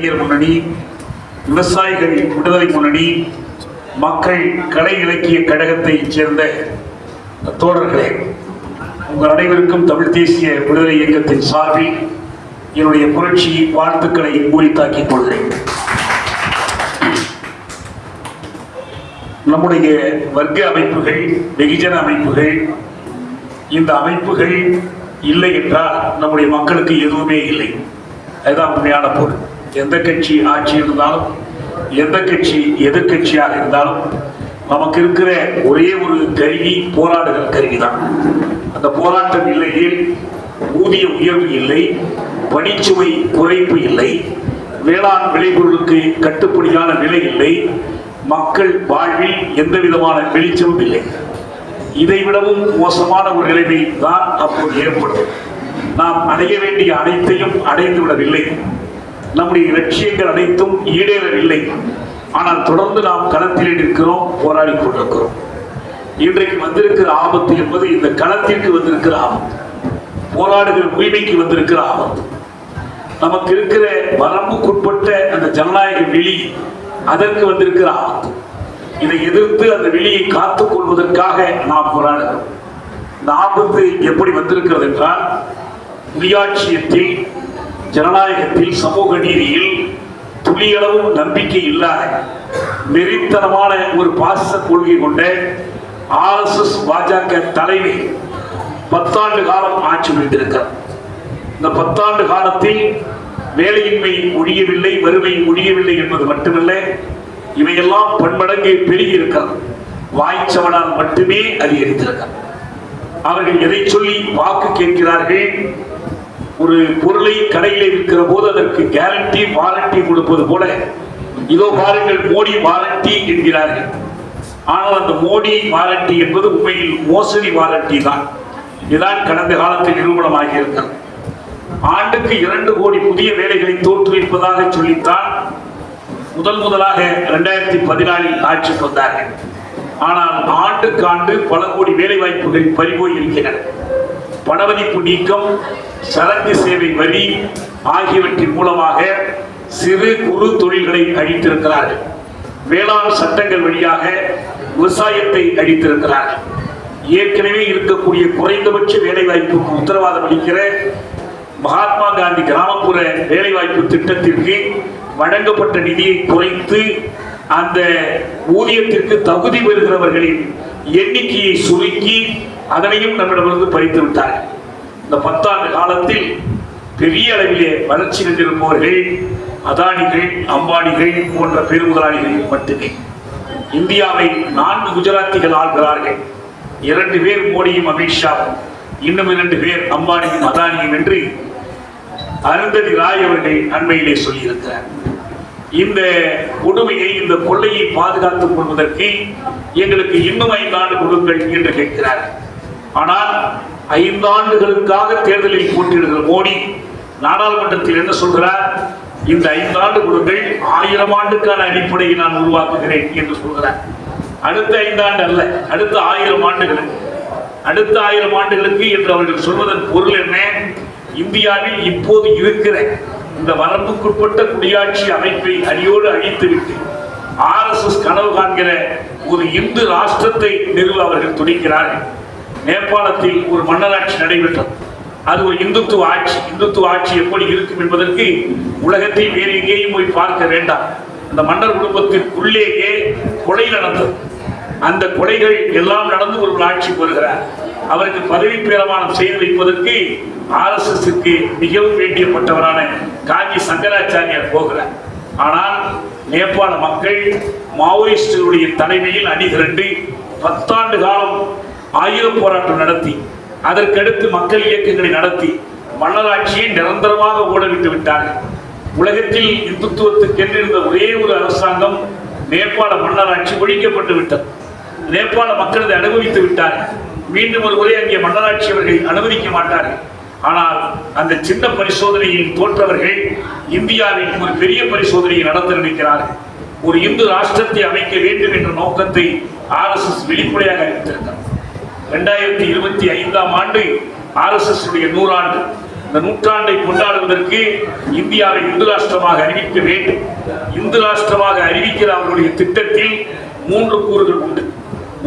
இளைஞர் முன்னணி விவசாயிகள் விடுதலை முன்னணி மக்கள் கலை இலக்கிய கழகத்தைச் சேர்ந்த தோழர்களே உங்கள் அனைவருக்கும் தமிழ் தேசிய விடுதலை இயக்கத்தின் சார்பில் என்னுடைய புரட்சி வாழ்த்துக்களை உரித்தாக்கிக் கொள்கிறேன். நம்முடைய வர்க்க அமைப்புகள் வெகுஜன அமைப்புகள் இந்த அமைப்புகள் இல்லை என்றால் நம்முடைய மக்களுக்கு எதுவுமே இல்லை. அதுதான் உண்மையான பொருள். எந்த கட்சி ஆட்சி இருந்தாலும் எந்த கட்சி எதிர்கட்சியாக இருந்தாலும் நமக்கு இருக்கிற ஒரே ஒரு கருவி போராடுகிற கருவி தான் அந்த போராட்டம் இல்லையில் ஊதிய உயர்வு இல்லை பணிச்சுமை குறைப்பு இல்லை வேளாண் விளைபொருளுக்கு கட்டுப்படியான நிலை இல்லை மக்கள் வாழ்வில் எந்த விதமான வெளிச்சமும் இல்லை. இதை விடவும் மோசமான ஒரு நிலைமை தான் அப்போது ஏற்படும். நாம் அடைய வேண்டிய அனைத்தையும் அடைந்து விடவில்லை நம்முடைய லட்சியங்கள் அனைத்தும் ஈடேறவில்லை ஆனால் தொடர்ந்து நாம் களத்திலே நிற்கிறோம் போராடி கொண்டிருக்கிறோம். இன்றைக்கு வந்திருக்கிற ஆபத்து என்பது இந்த களத்திற்கு வந்திருக்கிற ஆபத்து. போராடுகிற உரிமைக்கு வந்திருக்கிற ஆபத்து. நமக்கு இருக்கிற வரம்புக்குட்பட்ட அந்த ஜனநாயக வெளி அதற்கு வந்திருக்கிற ஆபத்து. இதை எதிர்த்து அந்த வெளியை காத்துக் கொள்வதற்காக நாம் போராடுகிறோம். இந்த ஆபத்து எப்படி வந்திருக்கிறது என்றால் உரியாட்சியத்தில் ஜனநாயகத்தில் சமூக நீதியில் துளியளவும் நம்பிக்கை இல்லாத வெறித்தனமான ஒரு பாச கொள்கை கொண்ட ஆர்எஸ்எஸ் பாஜக தலைமை பத்தாண்டு காலம் ஆட்சி புரிந்திருக்கிறார். இந்த பத்தாண்டு காலத்தில் வேலையின்மை ஒழியவில்லை வறுமை ஒழியவில்லை என்பது மட்டுமல்ல இவையெல்லாம் பன்மடங்கு பெருகி இருக்கிறது வாய்ச்சவனால் மட்டுமே அதிகரித்திருக்கிறார். அவர்கள் எதை சொல்லி வாக்கு கேட்கிறார்கள்? ஒரு பொருளை கடையில் இருக்கிற போது அதற்கு கேரண்டி வாரண்டி கொடுப்பது போல இதோ பாருங்கள் மோடி வாரண்டி என்கிறார்கள். ஆனால் அந்த மோடி வாரண்டி என்பது உண்மையில் மோசடி வாரண்டி தான். இதுதான் கடந்த காலத்தில் நிரூபணமாகி இருக்கிறது ஆண்டுக்கு இரண்டு கோடி புதிய வேலைகளை தோற்றுவிப்பதாக சொல்லித்தான் முதல் முதலாக இரண்டாயிரத்தி பதினாலில் ஆட்சிக்கு வந்தார்கள். ஆனால் ஆண்டுக்கு ஆண்டு பல கோடி வேலை வாய்ப்புகள் பறிபோய் இருக்கின்றன. பணமதிப்பு நீக்கம் சரக்கு சேவை வரி ஆகியவற்றின் மூலமாக சிறு குறு தொழில்களை அழித்திருக்கிறார்கள். வேளாண் சட்டங்கள் வழியாக விவசாயத்தை அழித்திருக்கிறார்கள். ஏற்கனவே இருக்கக்கூடிய குறைந்தபட்ச வேலைவாய்ப்புக்கு உத்தரவாதம் அளிக்கிற மகாத்மா காந்தி கிராமப்புற வேலைவாய்ப்பு திட்டத்திற்கு வழங்கப்பட்ட நிதியை குறைத்து அந்த ஊதியத்திற்கு தகுதி பெறுகிறவர்களின் எண்ணிக்கையை சுருக்கி அதனையும் நம்மிடமிருந்து பறித்து விட்டார்கள். இந்த பத்தாண்டு காலத்தில் பெரிய அளவிலே வளர்ச்சி கண்டிருப்பவர்கள் அதானிகள் அம்பானிகள் போன்ற பெருமுதலாளிகள் மட்டுமே. இந்தியாவை நான்கு குஜராத்திகள் ஆள்கிறார்கள். இரண்டு பேர் மோடியும் அமித்ஷாவும் இன்னும் இரண்டு பேர் அம்பானியும் அதானியும் என்று அருந்ததி ராய் அவர்கள் அண்மையிலே சொல்லியிருக்கிறார். இந்த கொடுமையை இந்த கொள்ளையை பாதுகாத்துக் கொள்வதற்கு எங்களுக்கு இன்னும் ஐந்தாண்டு கொடுங்கள் என்று கேட்கிறார். ஆனால் ஐந்தாண்டுகளுக்காக தேர்தலில் போட்டியிடுகிற மோடி நாடாளுமன்றத்தில் என்ன சொல்கிறார்? இந்த ஐந்தாண்டு கொடுங்கள் ஆயிரம் ஆண்டுக்கான அடிப்படையை நான் உருவாக்குகிறேன் என்று சொல்கிறார். அடுத்த ஐந்தாண்டு அல்ல அடுத்த ஆயிரம் ஆண்டுகளுக்கு அடுத்த ஆயிரம் ஆண்டுகளுக்கு என்று அவர்கள் சொல்வதன் பொருள் என்ன? இந்தியாவில் இப்போது இருக்கிற இந்த வரம்புக்குட்பட்ட குடியாட்சி அமைப்பை அடியோடு அழித்துவிட்டு ஆர்எஸ்எஸ் கனவு காண்கிற ஒரு இந்து ராஷ்டிரத்தை நிறுவ அவர்கள் துடிக்கிறார்கள் நேபாளத்தில் ஒரு மன்னராட்சி நடைபெற்றது. அது ஒரு இந்துத்துவ ஆட்சி. இந்துத்துவ ஆட்சி எப்படி இருக்கும் என்பதற்கு உலகத்தில் வேறு எங்கேயும் போய் பார்க்க வேண்டாம். அந்த மன்னர் குடும்பத்திற்குள்ளேயே கொலை நடந்தது. அந்த கொலைகள் எல்லாம் நடந்து ஒரு ஆட்சி வருகிறார். அவருக்கு பதவி பிரமாணம் செய்து வைப்பதற்கு ஆர்எஸ்எஸ்க்கு மிகவும் வேண்டியப்பட்டவரான காஞ்சி சங்கராச்சாரியார் போகிறார். ஆனால் நேபாள மக்கள் மாவோயிஸ்டுகளுடைய தலைமையில் அணி திரண்டு பத்தாண்டு காலம் ஆயுத போராட்டம் நடத்தி அதற்கடுத்து மக்கள் இயக்கங்களை நடத்தி மன்னராட்சியை நிரந்தரமாக ஓடவிட்டு விட்டார்கள். உலகத்தில் இந்துத்துவத்துக்கென்றிருந்த ஒரே ஒரு அரசாங்கம் நேபாள மன்னராட்சி ஒழிக்கப்பட்டு விட்டது. நேபாள மக்கள் அதை அனுபவித்து விட்டார்கள். மீண்டும் ஒரு முறை அங்கே மன்னராட்சி அவர்கள் அனுமதிக்க மாட்டார்கள். ஆனால் அந்த சின்ன பரிசோதனையில் தோற்றவர்கள் இந்தியாவில் ஒரு பெரிய பரிசோதனையை நடத்த நினைக்கிறார்கள். ஒரு இந்து ராஷ்டிரத்தை அமைக்க வேண்டும் என்ற நோக்கத்தை ஆர்எஸ்எஸ் வெளிப்படையாக அறிவித்திருக்கிறார் ரெண்டாயிரத்தி இருபத்தி ஐந்தாம் ஆண்டு ஆர்எஸ்எஸ் உடைய நூறாண்டு. இந்த நூற்றாண்டை கொண்டாடுவதற்கு இந்தியாவை இந்து ராஷ்டிரமாக அறிவிக்க வேண்டும். இந்து ராஷ்டிரமாக அறிவிக்கிற அவர்களுடைய திட்டத்தில் மூன்று கூறுகள் உண்டு.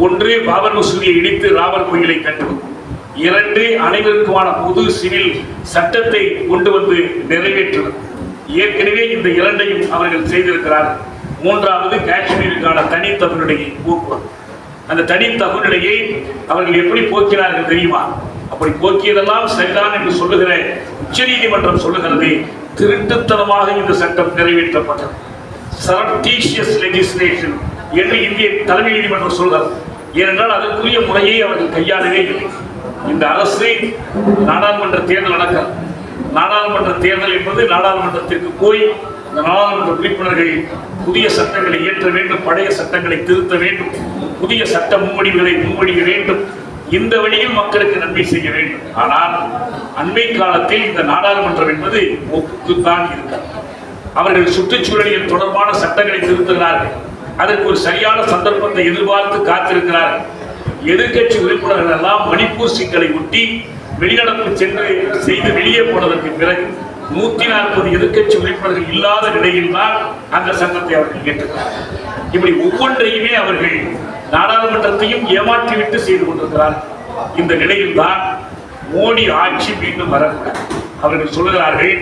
ஒன்று பாபர் மசூதியை இடித்து ராமர் கோயிலை கட்டுவது இரண்டு அனைவருக்குமான பொது சிவில் சட்டத்தை கொண்டு வந்து நிறைவேற்றுவது ஏற்கனவே இந்த இரண்டையும் அவர்கள் செய்திருக்கிறார்கள். மூன்றாவது காஷ்மீருக்கான தனித்தமிழுடைய போக்குவரத்து. அந்த தனி தனித்தமிழுடையை அவர்கள் எப்படி போக்கினார்கள் தெரியுமா? அப்படி போக்கியதெல்லாம் சரிதான் என்று சொல்லுகிற உச்சநீதிமன்றம் சொல்லுகிறது திருட்டுத்தனமாக இந்த சட்டம் நிறைவேற்றப்பட்டது. சரப்டீஷியஸ் லெஜிஸ்லேஷன் என்று இந்திய தலைமை நீதிமன்றம் சொல்கிறது. ஏனென்றால் அதற்குரிய முறையை அவர்கள் கையாளவே இல்லை. இந்த அரசு நாடாளுமன்ற தேர்தல் நடக்கிறது நாடாளுமன்ற தேர்தல் என்பது நாடாளுமன்றத்திற்கு போய் நாடாளுமன்ற உறுப்பினர்கள் புதிய சட்டங்களை இயற்ற வேண்டும் பழைய சட்டங்களை திருத்த வேண்டும் புதிய சட்ட முன்வடிவுகளை முன்வடிக்க வேண்டும். இந்த வழியில் மக்களுக்கு நன்மை செய்ய வேண்டும். ஆனால் அண்மை காலத்தில் இந்த நாடாளுமன்றம் என்பது ஒப்புக்குத்தான் இருக்கிறது. அவர்கள் சுற்றுச்சூழலியல் தொடர்பான சட்டங்களை திருத்துகிறார்கள். அதற்கு ஒரு சரியான சந்தர்ப்பத்தை எதிர்பார்த்து காத்திருக்கிறார்கள். எதிர்க்கட்சி உறுப்பினர்கள் எல்லாம் மணிப்பூர் சிக்கலை ஒட்டி வெளிநடப்பு சென்று செய்து வெளியே போனதற்கு பிறகு நூத்தி நாற்பது எதிர்கட்சி உறுப்பினர்கள் இல்லாத நிலையில் தான் அந்த சட்டத்தை அவர்கள் கேட்டுக்கிறார்கள் இப்படி ஒவ்வொன்றையுமே அவர்கள் நாடாளுமன்றத்தையும் ஏமாற்றிவிட்டு செய்து கொண்டிருக்கிறார்கள் இந்த நிலையில் தான் மோடி ஆட்சி மீண்டும் வரக்கூடாது அவர்கள் சொல்லுகிறார்கள்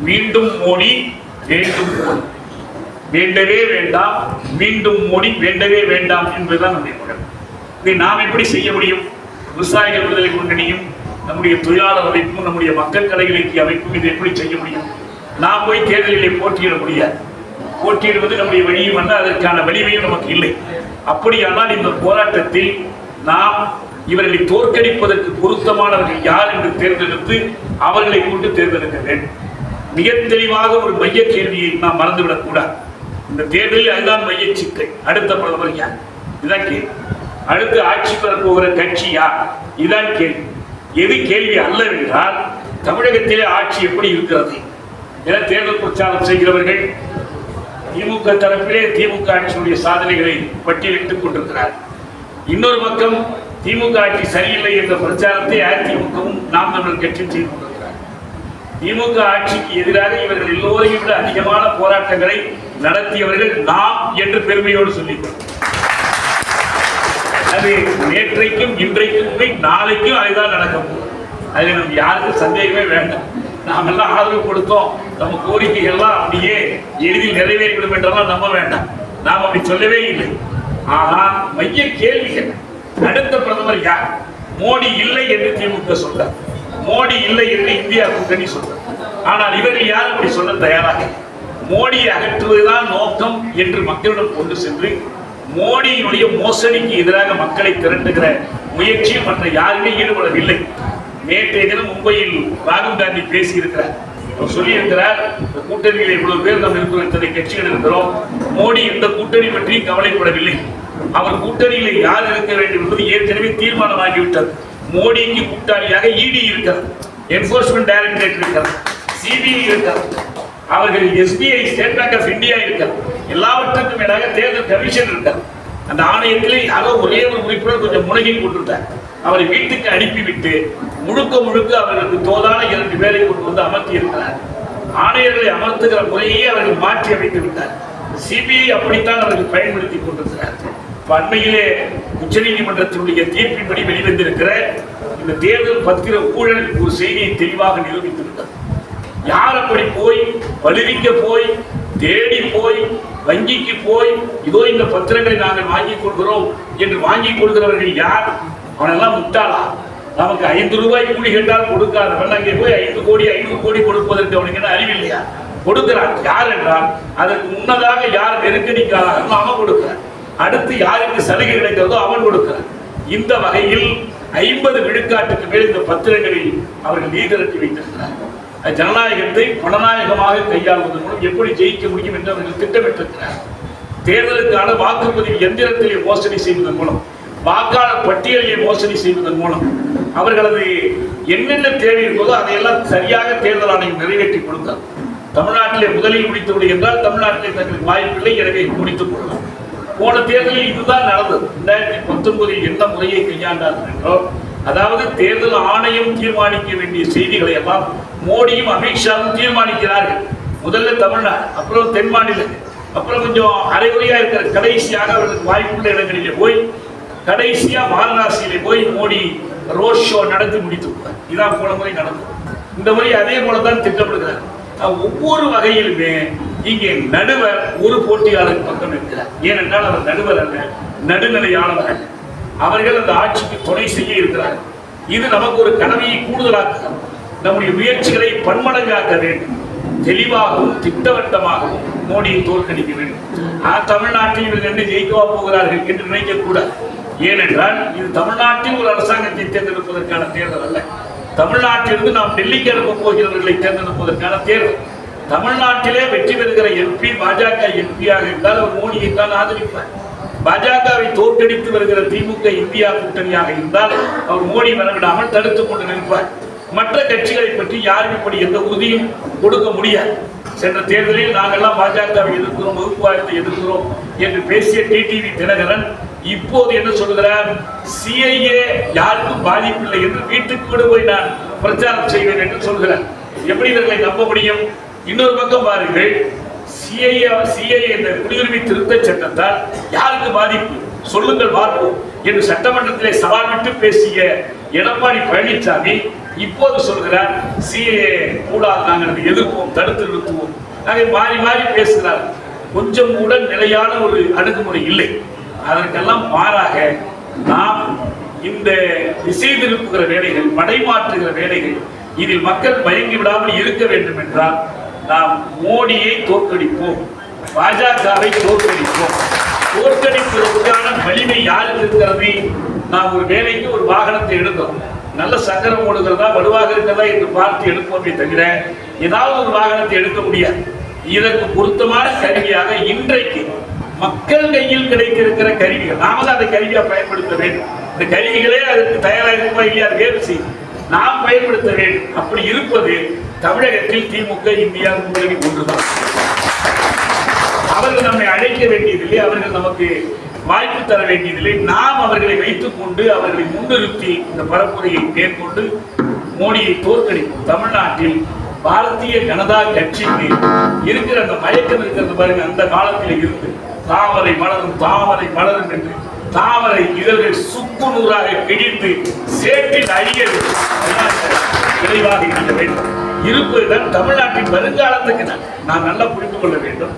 மீண்டும் மோடி வேண்டும் மோடி. வேண்டவே வேண்டாம் மீண்டும் மோடி வேண்டவே வேண்டாம் என்பதுதான் நம்முடைய குரல். இதை நாம் எப்படி செய்ய முடியும்? விவசாயிகள் விடுதலை முன்னணியும் நம்முடைய தொழிலாளர் அமைப்பும் நம்முடைய மக்கள் கலை இலக்கிய அமைப்பும் இதை எப்படி செய்ய முடியும்? நாம் போய் தேர்தலிலே போட்டியிட முடியாது. போட்டியிடுவது நம்முடைய வழியும் அல்ல அதற்கான வலிமையும் நமக்கு இல்லை. அப்படியானால் இந்த போராட்டத்தில் நாம் இவர்களை தோற்கடிப்பதற்கு பொருத்தமானவர்கள் யார் என்று தேர்ந்தெடுத்து அவர்களை கொண்டு தேர்ந்தெடுக்க வேண்டும். மிக தெளிவாக ஒரு மைய கேள்வியை நாம் மறந்துவிடக் கூடாது. இந்த தேர்தலில் அதுதான் மைய சிக்கல். அடுத்த பிரதமர் யார்? இதுதான் கேள்வி. அடுத்து ஆட்சி பெறப்போகிற கட்சியா கட்சி யார்? இதுதான் கேள்வி. எது கேள்வி அல்ல என்றால் தமிழகத்திலே ஆட்சி எப்படி இருக்கிறது? என தேர்தல் பிரச்சாரம் செய்கிறவர்கள் திமுக தரப்பிலே திமுக ஆட்சியுடைய சாதனைகளை பட்டியலிட்டுக் கொண்டிருக்கிறார். இன்னொரு பக்கம் திமுக ஆட்சி சரியில்லை என்ற பிரச்சாரத்தை அதிமுகவும் நாம் தமிழர் கட்சியும் செய்து கொண்டிருக்கிறார். திமுக ஆட்சிக்கு எதிராக இவர்கள் எல்லோரையும் விட அதிகமான போராட்டங்களை நடத்தியவர்கள் நாம் என்று பெருமையோடு சொல்லிக் அது நேற்றைக்கும் இன்றைக்கும் நாளைக்கும் அதுதான் நடக்கும். அதில் நமக்கு யாருக்கும் சந்தேகமே வேண்டாம். நாம் எல்லாம் ஆதரவு கொடுத்தோம். நம்ம கோரிக்கைகள்லாம் அப்படியே எளிதில் நிறைவேறிவிடும் என்றெல்லாம் நம்ப வேண்டாம். நாம் அப்படி சொல்லவே இல்லை. ஆனால் மைய கேள்விகள். அடுத்த பிரதமர் யார்? மோடி இல்லை என்று திமுக சொல்ல மோடி இல்லை என்று இந்தியா கூட்டணி சொல்ல ஆனால் இவர்கள் யார் அப்படி சொல்ல தயாராக? மோடியை அகற்றுவதுதான் நோக்கம் என்று மக்களிடம் கொண்டு சென்று மோடியினுடைய மோசடிக்கு எதிராக மக்களை திரட்டுகிற முயற்சியும் மற்ற யாருமே ஈடுபடவில்லை. நேற்றைய தினம் மும்பையில் ராகுல் காந்தி பேசியிருக்கிறார். அவர் சொல்லியிருக்கிறார் இந்த கூட்டணியில் இவ்வளவு பேர் நம்ம இருக்கிறோம் இத்தனை கட்சிகள் இருக்கிறோம். மோடி இந்த கூட்டணி பற்றி கவலைப்படவில்லை. அவர் கூட்டணியில் யார் இருக்க வேண்டும் என்பது ஏற்கனவே தீர்மானமாகிவிட்டது. மோடிக்கு கூட்டாளியாக இடி இருக்கிறது என்போர்ஸ்மெண்ட் டைரக்டரேட் இருக்கிறது சிபிஐ இருக்கிறது அவர்கள் SBI State Bank of India இருக்கிறது எல்லாவற்றுக்கும் மேலாக தேர்தல் கமிஷன் இருக்கிறது அந்த ஆணையத்தில் யாரோ ஒரே ஒரு உறுப்பினர் கொஞ்சம் முனகி கொண்டிருந்தார். அவரை வீட்டுக்கு அனுப்பிவிட்டு முழுக்க முழுக்க அவர்களுக்கு தோதான இரண்டு பேரை கொண்டு வந்து அமர்த்தி இருக்கிறார் ஆணையர்களை அமர்த்துகிற முறையே அவர்கள் மாற்றி அமைத்து விட்டார். சிபிஐ அப்படித்தான் அவர்கள் பயன்படுத்தி கொண்டிருக்கிறார். இப்ப அண்மையிலே உச்சநீதிமன்றத்தினுடைய தீர்ப்பின்படி வெளிவந்திருக்கிற இந்த தேர்தல் பத்திர ஊழல் ஒரு செய்தியை தெளிவாக நிரூபித்திருக்கிறது யார் அப்படி போய் வலுவிக்க போய் தேடி போய் வங்கிக்கு போய் இதோ இந்த பத்திரங்களை நாங்கள் வாங்கிக் கொள்கிறோம் என்று வாங்கிக் கொள்கிறவர்கள் யார்? அவனெல்லாம் முட்டாளா? நமக்கு ஐந்து ரூபாய் கூலி கேட்டால் கொடுக்காதவன் அங்கே போய் ஐந்து கோடி ஐநூறு கோடி கொடுப்பதற்கு அவனுக்கு என்ன அறிவில்லையா கொடுக்கிறான். யார் என்றால் அதற்கு முன்னதாக யார் நெருக்கடிக்காரோ அவன் கொடுக்கிறான். அடுத்து யாருக்கு சலுகை கிடைக்கிறதோ அவன் கொடுக்கிறான். இந்த வகையில் ஐம்பது விழுக்காட்டுக்கு மேல் இந்த பத்திரங்களில் அவர்கள் நீதிரட்டி வைத்திருக்கிறார்கள். ஜனநாயகத்தை பணநாயகமாக கையாள்வதன் மூலம் எப்படி ஜெயிக்க முடியும் என்று அவர்கள் திட்டமிட்டிருக்கிறார். தேர்தலுக்கான வாக்குப்பதிவு எந்திரத்திலே மோசடி செய்வதன் மூலம் வாக்காளர் பட்டியலிலே மோசடி செய்வதன் மூலம் அவர்களது என்னென்ன தேவை இருந்ததோ அதையெல்லாம் சரியாக தேர்தல் ஆணையம் நிறைவேற்றி கொடுத்தார் தமிழ்நாட்டிலே முதலில் முடித்து விடு என்றால் தமிழ்நாட்டிலே தங்களுக்கு வாய்ப்பில்லை எனவே முடித்துக் கொள்ளலாம். போன தேர்தலில் இதுதான் நடந்தது. ரெண்டாயிரத்தி பத்தொன்பதில் எந்த முறையை கையாண்டார்கள் என்றோ அதாவது தேர்தல் ஆணையம் தீர்மானிக்க வேண்டிய செய்திகளை எல்லாம் மோடியும் அமித்ஷாவும் தீர்மானிக்கிறார்கள். முதல்ல தமிழ்நாடு அப்புறம் தென் மாநிலங்கள் அப்புறம் கொஞ்சம் அரைகுறையா இருக்கிற கடைசியாக அவர்களுக்கு வாய்ப்புள்ள இடங்களிலே போய் கடைசியா வாரணாசியிலே போய் மோடி ரோட் ஷோ நடத்தி முடித்து விட்டார். இதான் போன முறை நடந்தது இந்த முறை அதே போல தான் திட்டப்படுகிறார் ஒவ்வொரு வகையிலுமே இங்கே நடுவர் ஒரு போட்டியாளர் பக்கம் இருக்கிறார். ஏனென்றால் அவர் நடுவர் அல்ல நடுநிலையானவர் அல்ல. அவர்கள் அந்த ஆட்சிக்கு துணை செய்ய இருக்கிறார்கள். இது நமக்கு ஒரு கடமையை கூடுதலாக்க நம்முடைய முயற்சிகளை பன்மடங்காக்க வேண்டும். தெளிவாகவும் திட்டவட்டமாகவும் மோடியை தோற்கடிக்க வேண்டும். ஆ, தமிழ்நாட்டில் இவர்கள் என்ன ஜெயிக்கவா போகிறார்கள் என்று நினைக்கக்கூடாது ஏனென்றால் இது தமிழ்நாட்டில் ஒரு அரசாங்கத்தை தேர்ந்தெடுப்பதற்கான தேர்தல் அல்ல. தமிழ்நாட்டிலிருந்து நாம் டெல்லிக்கு அனுப்ப போகிறவர்களை தேர்ந்தெடுப்பதற்கான தேர்தல். தமிழ்நாட்டிலே வெற்றி பெறுகிற எம்பி பாஜக எம்பியாக இருந்தால் அவர் மோடியை தான் ஆதரிப்பார். பாஜகவை தோற்கடித்து வருகிற திமுக இந்தியா கூட்டணியாக இருந்தால் அவர் மோடி வரவிடாமல் தடுத்துக் கொண்டு நிற்பார். மற்ற கட்சிகளை பற்றி யாரும் இப்படி எந்த உறுதியும் கொடுக்க முடியாது. சென்ற தேர்தலில் நாங்கெல்லாம் பாஜகவை எதிர்க்கிறோம் வகுப்பாயத்தை எதிர்க்கிறோம் என்று பேசிய டிடிவி தினகரன் இப்போது என்ன சொல்கிறார் சிஐஏ யாருக்கும் பாதிப்பில்லை என்று வீட்டுக்கு கூட போய் நான் பிரச்சாரம் செய்வேன் என்று சொல்கிறார் எப்படி இவர்களை நம்ப முடியும்? இன்னொரு பக்கம் பாருங்கள் சிஐஏ சிஐஏ என்ற குடியுரிமை திருத்த சட்டத்தால் யாருக்கு பாதிப்பு? சொல்லுங்கள் பார்ப்போம். என்று சட்டமன்றத்திலே சவால் விட்டு பேசிய எடப்பாடி பழனிசாமி இப்போது சொல்கிறார் சிஏ கூடாது நாங்கள் அதை எதிர்ப்போம் தடுத்து நிறுத்துவோம். நாங்கள் மாறி மாறி பேசுகிறார். கொஞ்சம் கூட நிலையான ஒரு அணுகுமுறை இல்லை. அதற்கெல்லாம் மாறாக நாம் இந்த திசை திருப்புகிற வேலைகள் படைமாற்றுகிற வேலைகள் இதில் மக்கள் மயங்கி விடாமல் இருக்க வேண்டும் என்றால் நாம் மோடியை தோற்கடிப்போம். பாஜகவை தோற்கடிப்போம். தோற்கடிப்பதற்கான வலிமை யாருக்கு இருக்கிறது? நாம் ஒரு வேலைக்கு ஒரு வாகனத்தை எடுத்தோம் நல்ல சக்கரம் ஓடுகிறதா வலுவாக இருக்கிறதா என்று பார்த்து எடுப்போமே தவிர ஏதாவது ஒரு வாகனத்தை எடுக்க முடியாது. இதற்கு பொருத்தமான கருவியாக இன்றைக்கு மக்கள் கையில் கிடைத்திருக்கிற கருவிகள் நாம தான் அந்த கருவியை பயன்படுத்த வேண்டும். இந்த கருவிகளே அதுக்கு தயாராக இருக்குமா இல்லையா? வேறு செய்யும் நாம் பயன்படுத்த வேண்டும். அப்படி இருப்பது தமிழகத்தில் திமுக இந்தியா கூட்டணி ஒன்றுதான். அவர்கள் நம்மை அழைக்க வேண்டியதில்லை அவர்கள் நமக்கு வாய்ப்பு தர வேண்டியதில்லை. நாம் அவர்களை வைத்துக் கொண்டு அவர்களை முன்னிறுத்தி இந்த பரப்புரையை மேற்கொண்டு மோடியை தோற்கடிப்போம். தமிழ்நாட்டில் பாரதிய ஜனதா கட்சிக்கு இருக்கிற அந்த மயக்கம் இருக்கிறது பாருங்க அந்த காலத்தில் இருந்து. தாமரை மலரும் தாமரை மலரும் என்று தாமரை இதழ்கள் சுக்கு நூறாக கிழித்து சேற்றில் அழிய வேண்டும். விரைவாக இருக்க வேண்டும். இருப்பதுதான் தமிழ்நாட்டின் வருங்காலத்துக்கு நான் நல்லா புரிந்து கொள்ள வேண்டும்.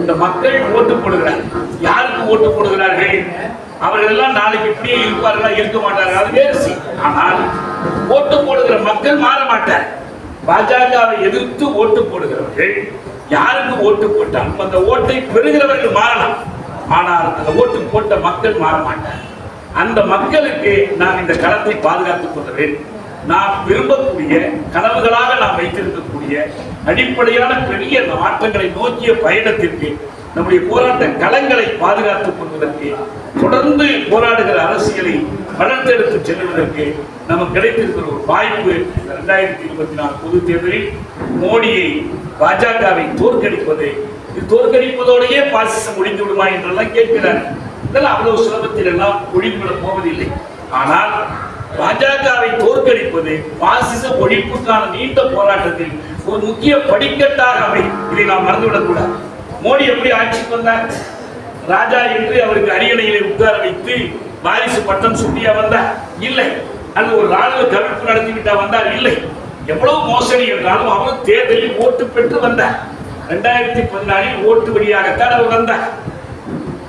இந்த மக்கள் ஓட்டு போடுகிறார். யாருக்கு ஓட்டு போடுகிறார்கள்? அவர்கள் எல்லாம் நாளைக்கு இப்படியே இருப்பார்களா? இருக்க மாட்டார்கள்? அது வேறு ஆனால் ஓட்டு போடுகிற மக்கள் மாற மாட்டார். பாஜகவை எதிர்த்து ஓட்டு போடுகிறவர்கள் யாருக்கு ஓட்டு போட்டாலும் அந்த ஓட்டை பெறுகிறவர்கள் மாறலாம். ஆனால் அந்த ஓட்டு போட்ட மக்கள் மாற மாட்டார். அந்த மக்களுக்கு நான் இந்த களத்தை பாதுகாத்துக் கொள்ள வேண்டும் நாம் விரும்பக்கூடிய கனவுகளாக நாம் வைத்திருக்கக்கூடிய அடிப்படையான பெரிய மாற்றங்களை நோக்கிய பயணத்திற்கு நம்முடைய போராட்ட களங்களை பாதுகாத்துக் கொள்வதற்கு தொடர்ந்து போராடுகிற அரசியலை வளர்த்தெடுத்து செல்வதற்கு நமக்கு கிடைத்திருக்கிற ஒரு வாய்ப்பு இரண்டாயிரத்தி இருபத்தி நாலு பொது தேர்தலில் மோடியை பாஜகவை தோற்கடிப்பது. இது தோற்கடிப்பதோடையே பாசிசம் ஒழிந்து விடுமா என்றெல்லாம் கேட்கிறார். இதெல்லாம் அவ்வளவு சுலபத்தில் எல்லாம் ஒழிந்துவிட போவதில்லை. ஆனால் பாஜகவை தோற்கடிப்பது பாசிச ஒழிப்புக்கான நீண்ட போராட்டத்தில் ஒரு முக்கிய படிக்கட்டாக அமை இதை நாம் மறந்துவிடக்கூடாது மோடி எப்படி ஆட்சிக்கு வந்தார்? ராஜா என்று அவருக்கு அரியணையிலே உட்கார வைத்து வாரிசு பட்டம் சுட்டியா வந்தார்? இல்லை. அல்லது ஒரு ராணுவ கவிழ்ப்பு நடத்தி விட்டா வந்தார்? இல்லை. எவ்வளவு மோசடி என்றாலும் அவர் தேர்தலில் ஓட்டு பெற்று வந்தார். ரெண்டாயிரத்தி பதினாலில் ஓட்டு வழியாகத்தான் அவர் வந்தார்.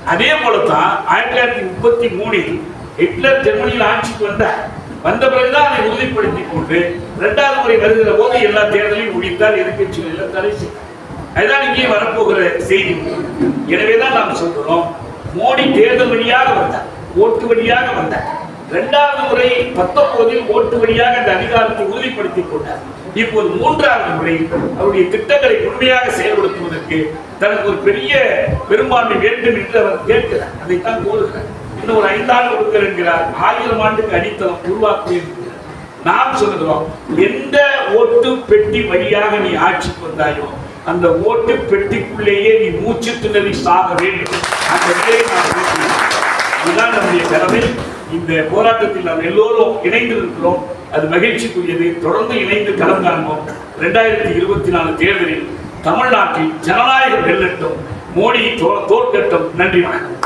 அதே போலதான் ஆயிரத்தி தொள்ளாயிரத்தி முப்பத்தி மூணில் ஹிட்லர் ஜெர்மனியில் ஆட்சிக்கு வந்தார் வந்த பிறகுதான் அதை உறுதிப்படுத்திக் கொண்டு இரண்டாவது முறை வருகிற போது எல்லா தேர்தலையும் முடித்தால் எதிர்கட்சிகள் எல்லாம் தடை செய்தார். அதுதான் இங்கே வரப்போகிற செய்தி. எனவேதான் நாம் சொல்றோம் மோடி தேர்தல் வழியாக வந்தார் ஓட்டு வழியாக வந்தார். இரண்டாவது முறை பத்தொன்பதில் ஓட்டு வழியாக அந்த அதிகாரத்தை உறுதிப்படுத்திக் கொண்டார். இப்போது மூன்றாவது முறை அவருடைய திட்டங்களை உண்மையாக செயல்படுத்துவதற்கு தனக்கு ஒரு பெரிய பெரும்பான்மை வேண்டும் என்று அவர் கேட்கிறார். அதைத்தான் கோருகிறார். இன்னும் ஒரு ஐந்தாண்டு கொடுக்கிறேன் என்கிறார். ஆயிரம் ஆண்டுக்கு அடித்தளம் உருவாக்குவேன் நாம் சொல்லுகிறோம் எந்த ஓட்டு பெட்டி வழியாக நீ ஆட்சிக்கு வந்தாயோ அந்த ஓட்டு பெட்டிக்குள்ளேயே நீ மூச்சு திணறி சாக வேண்டும். அந்த நிலையை நாம் இதுதான் நம்முடைய கடமை. இந்த போராட்டத்தில் நாம் எல்லோரும் இணைந்து இருக்கிறோம் அது மகிழ்ச்சிக்குரியது. தொடர்ந்து இணைந்து களம் காண்போம். ரெண்டாயிரத்தி இருபத்தி நாலு தேர்தலில் தமிழ்நாட்டில் ஜனநாயகம் வெல்லட்டும். மோடி தோ- தோற்கட்டும். நன்றி வணக்கம்.